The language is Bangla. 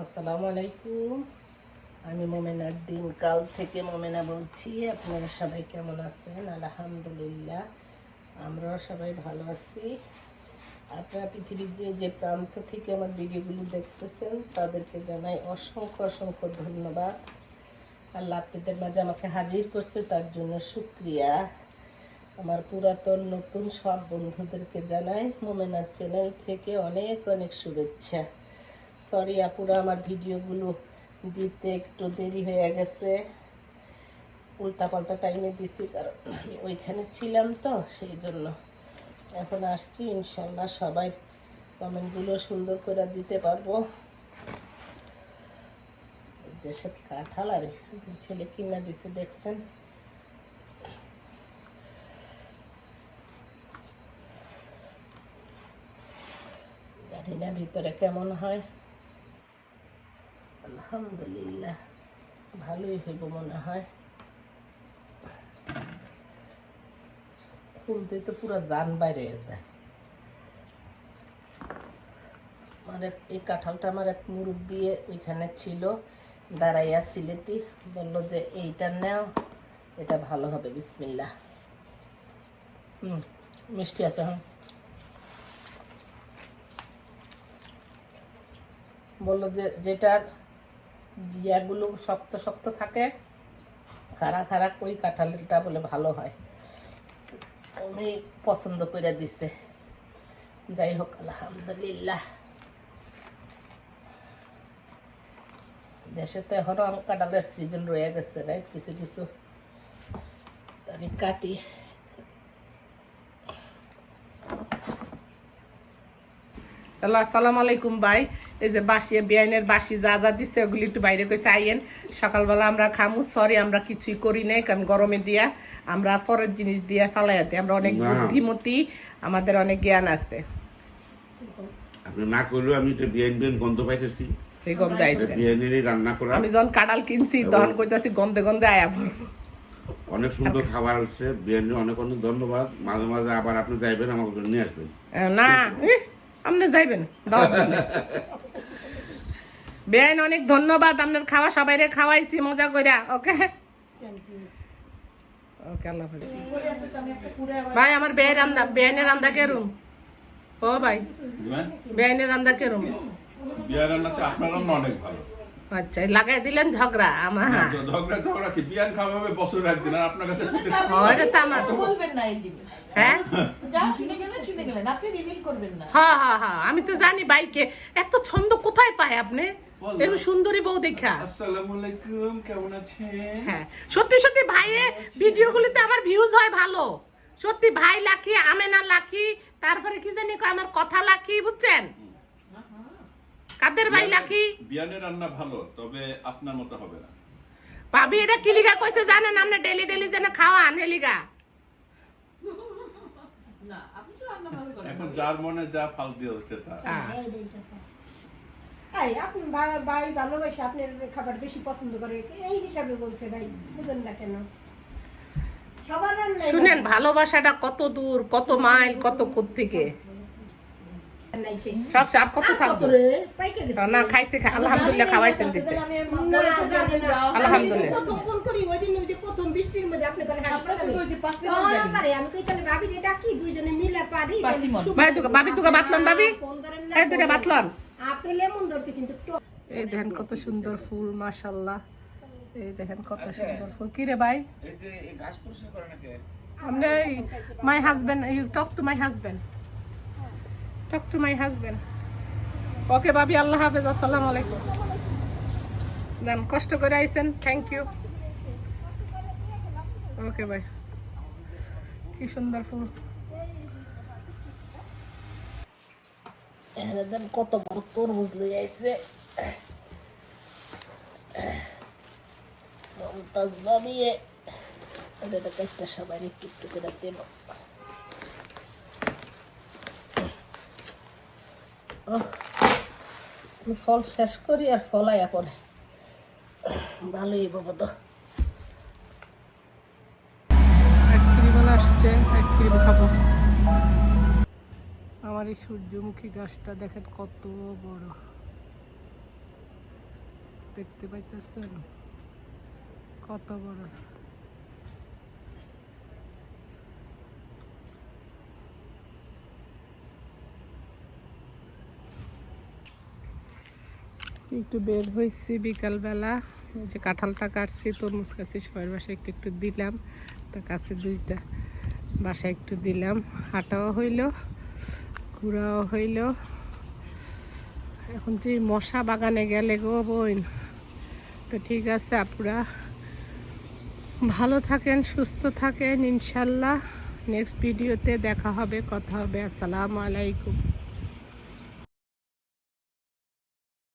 আসসালামু আলাইকুম। আমি মোমেনার দিন কাল থেকে মোমেনা বলছি, আপনারা সবাই কেমন আছেন? আলহামদুলিল্লাহ, আমরাও সবাই ভালো আছি। আপনারা পৃথিবীর যে যে প্রান্ত থেকে আমার ভিডিওগুলো দেখতেছেন, তাদেরকে জানাই অসংখ্য অসংখ্য ধন্যবাদ। আল্লাহ আপনাদের মাঝে আমাকে হাজির করছে, তার জন্য শুক্রিয়া। আমার পুরাতন, নতুন সব বন্ধুদেরকে জানাই, মোমেনার চ্যানেল থেকে অনেক অনেক শুভেচ্ছা। সরি আপুরা, আমার ভিডিওগুলো দিতে একটু দেরি হয়ে গেছে। উল্টাপাল্টা টাইমে দিছি, কারণ আমি ওইখানে ছিলাম তো, সেই জন্য। এখন আসছি ইনশাল্লাহ সবাই কমেন্টগুলো সুন্দর করে দিতে পারব। দেশের কাঁঠাল আর ছেলে কিনা দিছে, দেখছেন? ভিতরে কেমন হয়। আলহামদুলিল্লাহ, ভালোই হইব মনে হয়। খুলতে তো পুরো জান বাইরে হয়ে যায়। মানে এই কাঁঠালটা আমার এক মুরব্বী ওইখানে ছিল, দাঁড়াইয়া সিলেটি, বলল যে এইটা নেও, এটা ভালো হবে বিসমিল্লা হুম, মিষ্টি আছে হ্যাঁ বলল যে যেটার ইয়াগুলো শক্ত শক্ত থাকে। খাড়া খাড়া ওই কাঁঠালটা বলে ভালো হয়। উনি পছন্দ করে দিছে। যাই হোক, আলহামদুলিল্লাহ। দেশে তো এখনও আম কাঁঠালের সিজন রয়ে গেছে রাইট কিছু কিছু। আমি কাটি। হ্যালো আসসালামু আলাইকুম ভাই। এই যে বাসি বাসি যা যা দিচ্ছে ওগুলি একটু বাইরে কইছে আইয়েন। সকালবেলা আমরা খামু সরি আমরা কিছুই করি নাই কারণ গরমে দিয়া আমরা জিনিস দিয়া আমরা অনেক। বুদ্ধিমতী আমাদের অনেক জ্ঞান আছে। আপনি না করলেও আমি এটা বিয়ান বিয়ান গন্ধ পাইতেছি। এই গন্ধে আইছে। বিয়ানেরই রান্না করা। আমি যখন কাঁঠাল কিনছি তখন কইতাছি গন্ধে গন্ধে আয়া অনেক সুন্দর খাবার হচ্ছে অনেক অনেক ধন্যবাদ। মাঝে মাঝে আবার আপনি যাইবেন আমাকে নিয়ে আসবেন। না আপনি যাইবেন বেন বেআইন অনেক ধন্যবাদ আপনার খাওয়া সবাইরে খাওয়াইছি মজা কইরা ওকে? ওকে আল্লাহ। ভাই আমার বেয়ের রান্দা বেআইনের রান্দা কেরুম ও ভাই? বেআইনের রান্দা কেরুম বিয়ার রান্না আপনার রান্না অনেক ভালো। আচ্ছা লাগাই দিলেন ঝগড়া আমার ঝগড়া ঝগড়া কি? বিয়ান খাওয়া হবে বছর একদিন আর আপনার কাছে ওটা তো আমার বলবেন না এই জিনিস। হ্যাঁ? যা শুনে গেলেন শুনে গেলেন আপনি রিভিল করবেন না। হ্যাঁ হ্যাঁ হ্যাঁ আমি তো জানি বাইকে এত ছন্দ কোথায় পায় আপনি। এরকম সুন্দরী বউ দেখা। আসসালামু আলাইকুম কেমন আছেন? হ্যাঁ সত্যি সত্যি ভাইয়ে ভিডিওগুলিতে আমার ভিউজ হয় ভালো। সত্যি ভাই লাকি আমেনা লাকি তারপরে কি জানি কয় আমার কথা লাকি বুঝছেন? কাদের ভাই লাকি বিয়ানের রান্না ভালো তবে আপনার মতো হবে না। ভাবি এটা কিলিগা কইছে জানেন? আপনি ডেলি ডেলি যেন খাওয়ান হেলিগা না আপনি তো রান্না ভালো করেন। এখন যার মনে যা ফাল দিয়ে হচ্ছে তা। এই আপনি ভাই ভালোবাসে আপনার খাবার বেশি পছন্দ করে। এই হিসাবে বলছে ভাই বুঝেন না কেন? সবার শুনেন ভালোবাসাটা কত দূর কত মাইল কত কোথ থেকে। সব চাপ কত। না খাইছে আলহামদুলিল্লাহ খাওয়াইছেন দিছে না, জানি না। আমি আলহামদুলিল্লাহ। ফোন করি, ওই দিন ওই যে প্রথম বৃষ্টির মধ্যে আপনি করে আপনার শুধু ওই যে পাঁচটি তখন জানি। পারে, আমি কই তাহলে ভাবি রে ডাকি, দুইজনে মিলে পারি। পাঁচটি মন। সুপ- ভাই তুকা ভাবি তুকা বাতলন ভাবি ফোন ধরেন না, এই দুটা বাতলন আপেল এমন ধরছে কিন্তু এই দেখেন কত সুন্দর ফুল মাশাল্লাহ এই দেখেন কত সুন্দর ফুল কি রে ভাই আপনি my husband you talk to my husband talk to my husband okay ভাবি আল্লাহ হাফেজ, আসসালামু আলাইকুম। দেন, কষ্ট করে আইছেন থ্যাংক ইউ ওকে ভাই কি সুন্দর ফুল। দেন, কত বড় তরমুজ লই আইছে। মমতাজ বাবিয়ে এটা একটা সবাই একটু একটু করে দেব ওহ, আমি ফল শেষ করি আর ফল আয়া পরে। ভালোই বাবা তো আসছে, আইসক্রিম খাব। আমার এই সূর্যমুখী গাছটা দেখেন কত বড়। দেখতে পাইতেছেন? কত বড়। একটু বের হয়েছি বিকালবেলা। ওই যে কাঁঠালটা কাটছি, তরমুজ কাছে সবার বাসায় একটু একটু দিলাম। তা কাছে দুইটা বাসায় একটু দিলাম। হাঁটাও হইল ঘোরাও হইল। এখন যে মশা বাগানে গেলে গো বোন, তো ঠিক আছে আপুরা। ভালো থাকেন, সুস্থ থাকেন, ইনশাল্লাহ। নেক্সট ভিডিওতে দেখা হবে, কথা হবে। আসসালামু আলাইকুম।